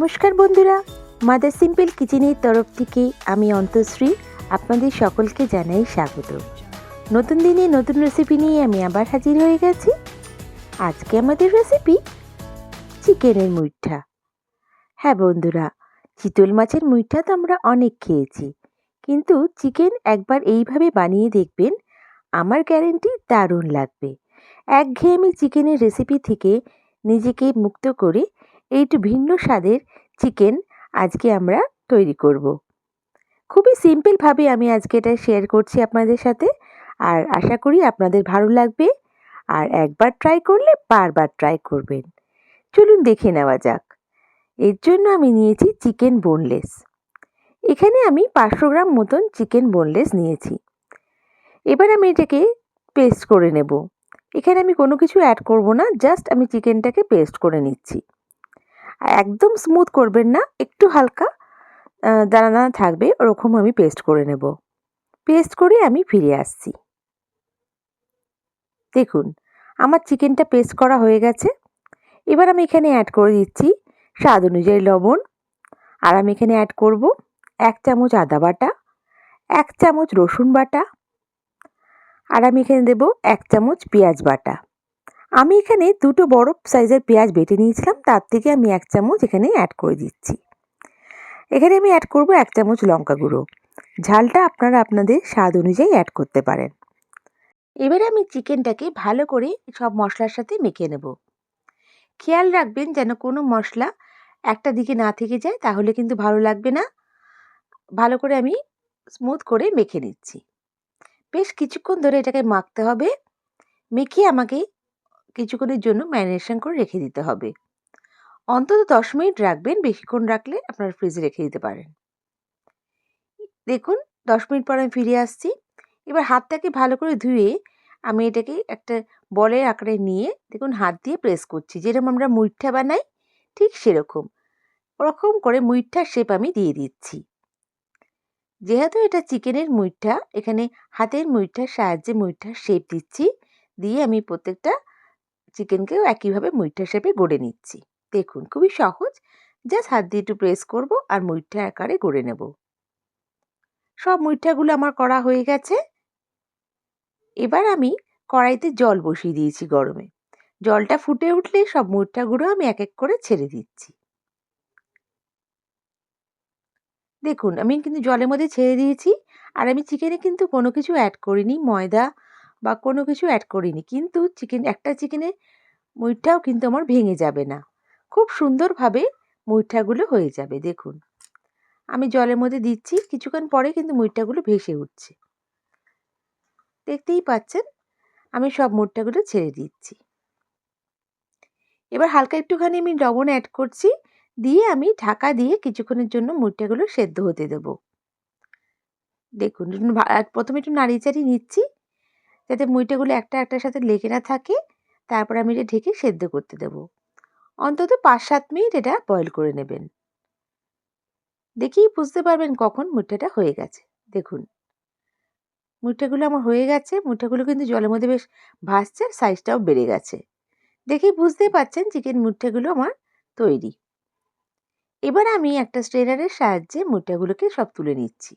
নমস্কার বন্ধুরা mother simple কিচেনের তরফ থেকে আমি অন্তশ্রী আপনাদের সকলকে জানাই স্বাগত। নতুন দিনে নতুন রেসিপি নিয়ে আমি আবার হাজির হয়ে গেছি। আজকে আমাদের রেসিপি চিকেনের মুইঠা। হ্যাঁ বন্ধুরা, চিতল মাছের মুইঠা তো আমরা অনেক খেয়েছি, কিন্তু চিকেন একবার এইভাবে বানিয়ে দেখবেন, আমার গ্যারেন্টি দারুণ লাগবে। একঘেয়েমি চিকেনের রেসিপি থেকে নিজেকে মুক্ত করে এই একটু ভিন্ন স্বাদের চিকেন আজকে আমরা তৈরি করব। খুবই সিম্পলভাবে আমি আজকে এটা শেয়ার করছি আপনাদের সাথে আর আশা করি আপনাদের ভালো লাগবে আর একবার ট্রাই করলে বারবার ট্রাই করবেন। চলুন দেখে নেওয়া যাক। এর জন্য আমি নিয়েছি চিকেন বোনলেস এখানে আমি পাঁচশো গ্রাম মতন চিকেন বোনলেস নিয়েছি। এবার আমি এটাকে পেস্ট করে নেব। এখানে আমি কোনো কিছু অ্যাড করব না জাস্ট আমি চিকেনটাকে পেস্ট করে নিচ্ছি। আর একদম স্মুথ করবেন না, একটু হালকা দানা দানা থাকবে, ওরকম আমি পেস্ট করে নেব। পেস্ট করে আমি ফিরে আসছি। দেখুন, আমার চিকেনটা পেস্ট করা হয়ে গেছে। এবার আমি এখানে অ্যাড করে দিচ্ছি স্বাদ অনুযায়ী লবণ। আর আমি এখানে অ্যাড করব এক চামচ আদা বাটা, এক চামচ রসুন বাটা। আর আমি এখানে দেব এক চামচ পেঁয়াজ বাটা। আমি এখানে দুটো বড় সাইজের পেঁয়াজ বেটে নিয়েছিলাম, তার থেকে আমি এক চামচ এখানে অ্যাড করে দিচ্ছি। এখানে আমি অ্যাড করব এক চামচ লঙ্কা গুঁড়ো। ঝালটা আপনারা আপনাদের স্বাদ অনুযায়ী অ্যাড করতে পারেন। এবারে আমি চিকেনটাকে ভালো করে সব মশলার সাথে মেখে নেব। খেয়াল রাখবেন যেন কোনো মশলা একটা দিকে না থেকে যায়, তাহলে কিন্তু ভালো লাগবে না। ভালো করে আমি স্মুথ করে মেখে নিচ্ছি। বেশ কিছুক্ষণ ধরে এটাকে মাখতে হবে। মেখে আমাকে কিছুক্ষণের জন্য ম্যারিনেশন করে রেখে দিতে হবে। অন্তত দশ মিনিট রাখবেন, বেশিক্ষণ রাখলে আপনার ফ্রিজে রেখে দিতে পারেন। দেখুন, দশ মিনিট পর আমি ফিরে আসছি। এবার হাতটাকে ভালো করে ধুয়ে আমি এটাকে একটা বলের আকারে নিয়ে দেখুন, হাত দিয়ে প্রেস করছি। যেরকম আমরা মুইঠা বানাই, ঠিক সেরকম। ওরকম করে মুইঠার শেপ আমি দিয়ে দিচ্ছি। যেহেতু এটা চিকেনের মুইঠা, এখানে হাতের মুইঠার সাহায্যে মুইঠার শেপ দিচ্ছি। দিয়ে আমি প্রত্যেকটা চিকেনকেও একইভাবে মুইঠা শেপে গড়ে নিচ্ছি। দেখুন, খুবই সহজ। জাস্ট হাত দিয়ে একটু প্রেস করব আর মুইঠা আকারে গড়ে নেব। সব মুইঠাগুলো আমার করা হয়ে গেছে। এবার আমি কড়াইতে জল বসিয়ে দিয়েছি গরমে। জলটা ফুটে উঠলে সব মুইঠাগুলো আমি এক এক করে ছেড়ে দিচ্ছি। দেখুন, আমি কিন্তু জলের মধ্যে ছেড়ে দিয়েছি। আর আমি চিকেনে কিন্তু কোনো কিছু অ্যাড করিনি। ময়দা বা কোনো কিছু অ্যাড করিনি। কিন্তু চিকেন একটা চিকেনে মুইঠাও কিন্তু আমার ভেঙে যাবে না। খুব সুন্দরভাবে মুইঠাগুলো হয়ে যাবে, দেখুন। আমি জলের মধ্যে দিচ্ছি, কিছুক্ষণ পরে কিন্তু মুইঠাগুলো ভেসে উঠছে। দেখতেই পাচ্ছেন, আমি সব মুইঠাগুলো ছেড়ে দিচ্ছি। এবার হালকা একটুখানি আমি লবণ অ্যাড করছি, দিয়ে আমি ঢাকা দিয়ে কিছুক্ষণের জন্য মুইঠাগুলো সেদ্ধ হতে দেব। দেখুন প্রথমে একটু নাড়িয়ে চাড়িয়ে নিচ্ছি যাতে মুইটাগুলো একটা একটার সাথে লেগে না থাকে, তারপর আমি এটা ঢেকে সেদ্ধ করতে দেব। অন্তত পাঁচ সাত মিনিট এটা বয়েল করে নেবেন। দেখেই বুঝতে পারবেন কখন মুঠাটা হয়ে গেছে। দেখুন। মুঠাগুলো আমার হয়ে গেছে মুঠাগুলো কিন্তু জলের মধ্যে বেশ ভাসছে আর সাইজটাও বেড়ে গেছে। দেখেই বুঝতেই পাচ্ছেন চিকেন মুঠাগুলো আমার তৈরি। এবার আমি একটা স্ট্রেনারের সাহায্যে মুঠাগুলোকে সব তুলে নিচ্ছি।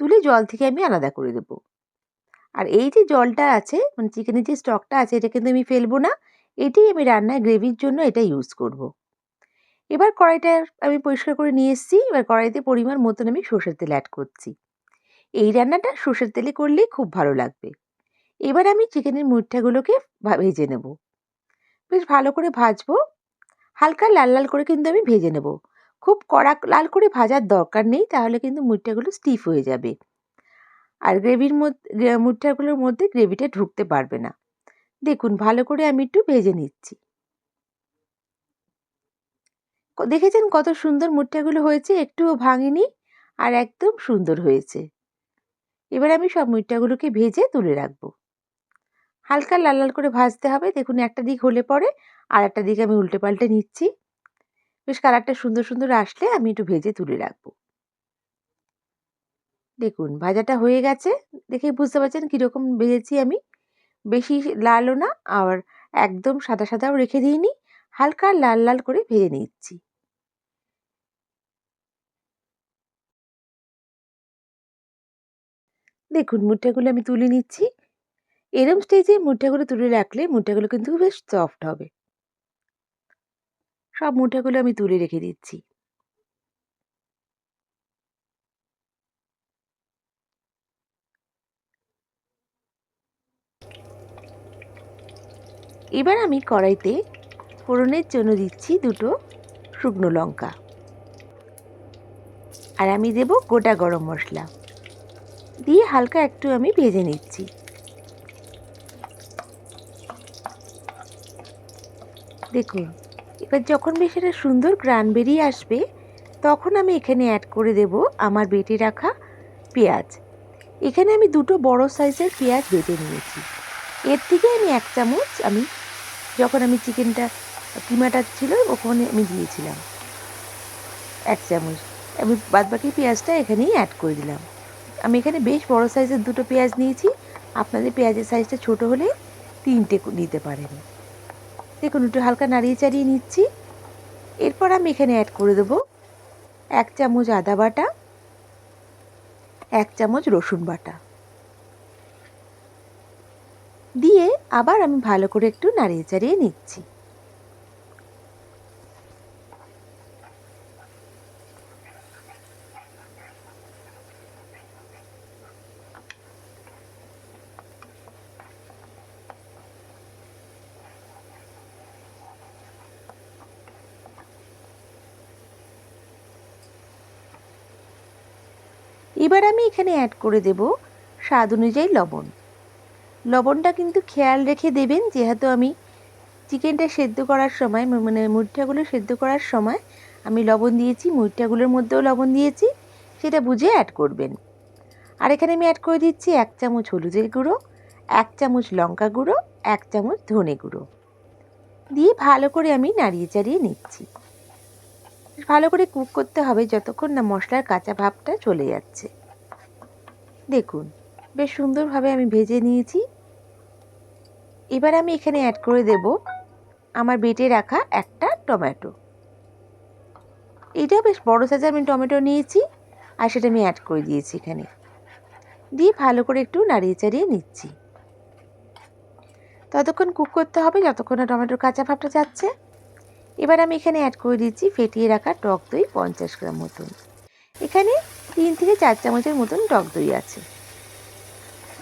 তুলে জল থেকে আমি আলাদা করে দেব। আর এই যে জলটা আছে মানে চিকেনের যে স্টকটা আছে, এটা কিন্তু আমি ফেলব না। এটাই আমি রান্নায় গ্রেভির জন্য এটা ইউজ করব। এবার কড়াইটা আমি পরিষ্কার করে নিয়ে এসেছি। এবার কড়াইতে পরিমাণ মতন আমি সর্ষের তেল অ্যাড করছি। এই রান্নাটা সর্ষের তেলে করলেই খুব ভালো লাগবে। এবার আমি চিকেনের মুঠাগুলোকে ভেজে নেব। বেশ ভালো করে ভাজবো। হালকা লাল লাল করে কিন্তু আমি ভেজে নেব। খুব কড়া লাল করে ভাজার দরকার নেই, তাহলে কিন্তু মুঠাগুলো স্টিফ হয়ে যাবে। আর গ্রেভির মধ্যে মুঠাগুলোর মধ্যে গ্রেভিটা ঢুকতে পারবে না। দেখুন, ভালো করে আমি একটু ভেজে নিচ্ছি। দেখেছেন কত সুন্দর মুঠাগুলো হয়েছে? একটুও ভাঙেনি আর একদম সুন্দর হয়েছে। এবার আমি সব মুঠাগুলোকে ভেজে তুলে রাখব। হালকা লাল লাল করে ভাজতে হবে। দেখুন, একটা দিক হলে পরে আর একটা দিক আমি উল্টে পাল্টে নিচ্ছি। বেশ কালারটা সুন্দর সুন্দর আসলে আমি একটু ভেজে তুলে রাখব। দেখুন, ভাজাটা হয়ে গেছে। দেখে বুঝতে পারছেন কীরকম ভেজেছি আমি। বেশি লালও না, আর একদম সাদা সাদাও রেখে দিইনি। হালকা লাল লাল করে ভেজে নিচ্ছি। দেখুন, মুঠাগুলো আমি তুলে নিচ্ছি। এরম স্টেজে মুঠাগুলো তুলে রাখলে মুঠাগুলো কিন্তু বেশ সফট হবে। সব মুঠাগুলো আমি তুলে রেখে দিচ্ছি। এবার আমি কড়াইতে ফোড়নের জন্য দিচ্ছি দুটো শুকনো লঙ্কা। আর আমি দেব গোটা গরম মশলা। দিয়ে হালকা একটু আমি ভেজে নিচ্ছি। দেখুন এবার যখন বেশ একটা সুন্দর গ্রান বেরিয়ে আসবে, তখন আমি এখানে অ্যাড করে দেব আমার বেটে রাখা পেঁয়াজ। এখানে আমি দুটো বড় সাইজের পেঁয়াজ বেটে নিয়েছি। এর থেকে আমি এক চামচ আমি, যখন আমি চিকেনটা, কিমাটা ছিল ওখানে আমি দিয়েছিলাম। এক চামচ। আমি বাদবাকি পেঁয়াজটা এখানেই অ্যাড করে দিলাম। আমি এখানে বেশ বড় সাইজের দুটো পেঁয়াজ নিয়েছি। আপনাদের পেঁয়াজের সাইজটা ছোট হলে তিনটে নিতে পারেন। দেখুন, একটু হালকা নাড়িয়ে চাড়িয়ে নিচ্ছি। এরপর আমি এখানে অ্যাড করে দেবো এক চামচ আদা বাটা, এক চামচ রসুন বাটা। দিয়ে আবার আমি ভালো করে একটু নাড়িয়ে চাড়িয়ে নিচ্ছি। এবার আমি এখানে অ্যাড করে দেব স্বাদ অনুযায়ী লবণ। লবণটা কিন্তু খেয়াল রেখে দেবেন, যেহেতু আমি চিকেনটা সেদ্ধ করার সময় মানে মুঠাগুলো সেদ্ধ করার সময় আমি লবণ দিয়েছি মুঠাগুলোর মধ্যেও লবণ দিয়েছি, সেটা বুঝে অ্যাড করবেন। আর এখানে আমি অ্যাড করে দিচ্ছি এক চামচ হলুদের গুঁড়ো, এক চামচ লঙ্কা গুঁড়ো, এক চামচ ধনে গুঁড়ো। দিয়ে ভালো করে আমি নাড়িয়ে চাড়িয়ে নিচ্ছি। ভালো করে কুক করতে হবে যতক্ষণ না মশলার কাঁচা ভাবটা চলে যাচ্ছে। দেখুন, বেশ সুন্দরভাবে আমি ভেজে নিয়েছি। এবার আমি এখানে অ্যাড করে দেব আমার বেটে রাখা একটা টমেটো। এটা বেশ বড়ো সাইজের আমি টমেটো নিয়েছি আর সেটা আমি অ্যাড করে দিয়েছি এখানে। দিয়ে ভালো করে একটু নাড়িয়ে চাড়িয়ে নিচ্ছি। ততক্ষণ কুক করতে হবে যতক্ষণ না টমেটোর কাঁচা ভাবটা যাচ্ছে। এবার আমি এখানে অ্যাড করে দিচ্ছি ফেটিয়ে রাখা টক দই পঞ্চাশ গ্রাম মতন। এখানে তিন থেকে চার চামচের মতন টক দই আছে।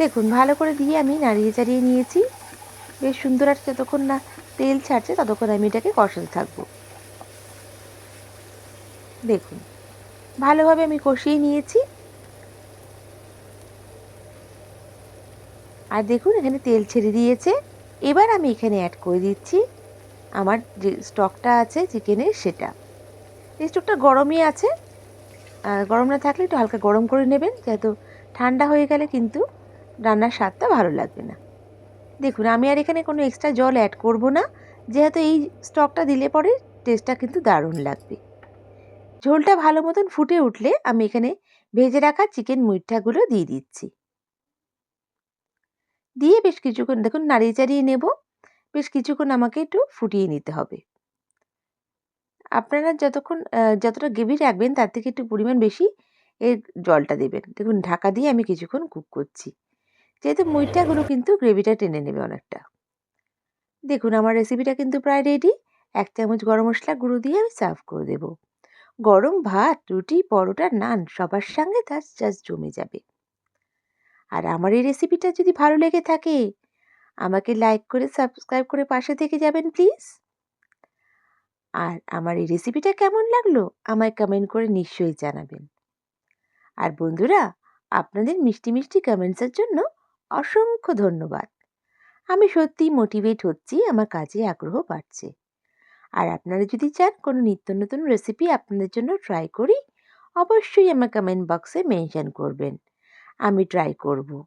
দেখুন, ভালো করে দিয়ে আমি নাড়িয়ে চাড়িয়ে নিয়েছি। বেশ সুন্দর আছে যতক্ষণ না তেল ছাড়ছে ততক্ষণ আমি এটাকে কষাতে থাকব। দেখুন, ভালোভাবে আমি কষিয়ে নিয়েছি। আর দেখুন, এখানে তেল ছেড়ে দিয়েছে। এবার আমি এখানে অ্যাড করে দিচ্ছি আমার যে স্টকটা আছে চিকেনের সেটা। এই স্টকটা গরমই আছে। গরম না থাকলে একটু হালকা গরম করে নেবেন, যেহেতু ঠান্ডা হয়ে গেলে কিন্তু রান্নার স্বাদটা ভালো লাগবে না। দেখুন, আমি আর এখানে কোনো এক্সট্রা জল অ্যাড করব না, যেহেতু এই স্টকটা দিলে পরে টেস্টটা কিন্তু দারুণ লাগবে। ঝোলটা ভালো মতন ফুটে উঠলে আমি এখানে ভেজে রাখা চিকেন মুইঠাগুলো দিয়ে দিচ্ছি। দিয়ে বেশ কিছুক্ষণ, দেখুন, নাড়িয়ে চাড়িয়ে নেব। বেশ কিছুক্ষণ আমাকে একটু ফুটিয়ে নিতে হবে। আপনারা যতক্ষণ যতটা গ্রেভি রাখবেন তার থেকে একটু পরিমাণ বেশি এর জলটা দেবেন। দেখুন, ঢাকা দিয়ে আমি কিছুক্ষণ কুক করছি। যেহেতু মুইটাগুলো কিন্তু গ্রেভিটা টেনে নেবে অনেকটা। দেখুন, আমার রেসিপিটা কিন্তু প্রায় রেডি। এক চামচ গরম মশলা গুঁড়ো দিয়ে আমি সার্ভ করে দেবো। গরম ভাত, রুটি, পরোটা, নান সবার সঙ্গে তার জাস্ট জমে যাবে। আর আমার এই রেসিপিটা যদি ভালো লেগে থাকে আমাকে লাইক করে সাবস্ক্রাইব করে পাশে থেকে যাবেন প্লিজ আর আমার এই রেসিপিটা কেমন লাগল? আমায় কমেন্ট করে নিশ্চয়ই জানাবেন। আর বন্ধুরা, আপনাদের মিষ্টি মিষ্টি কমেন্টসের জন্য অসংখ্য ধন্যবাদ। আমি সত্যিই মোটিভেট হচ্ছি, আমার কাজে আগ্রহ বাড়ছে। আর আপনারা যদি চান কোনো নিত্য নতুন রেসিপি আপনাদের জন্য ট্রাই করি, অবশ্যই আমার কমেন্ট বক্সে মেনশন করবেন। আমি ট্রাই করব।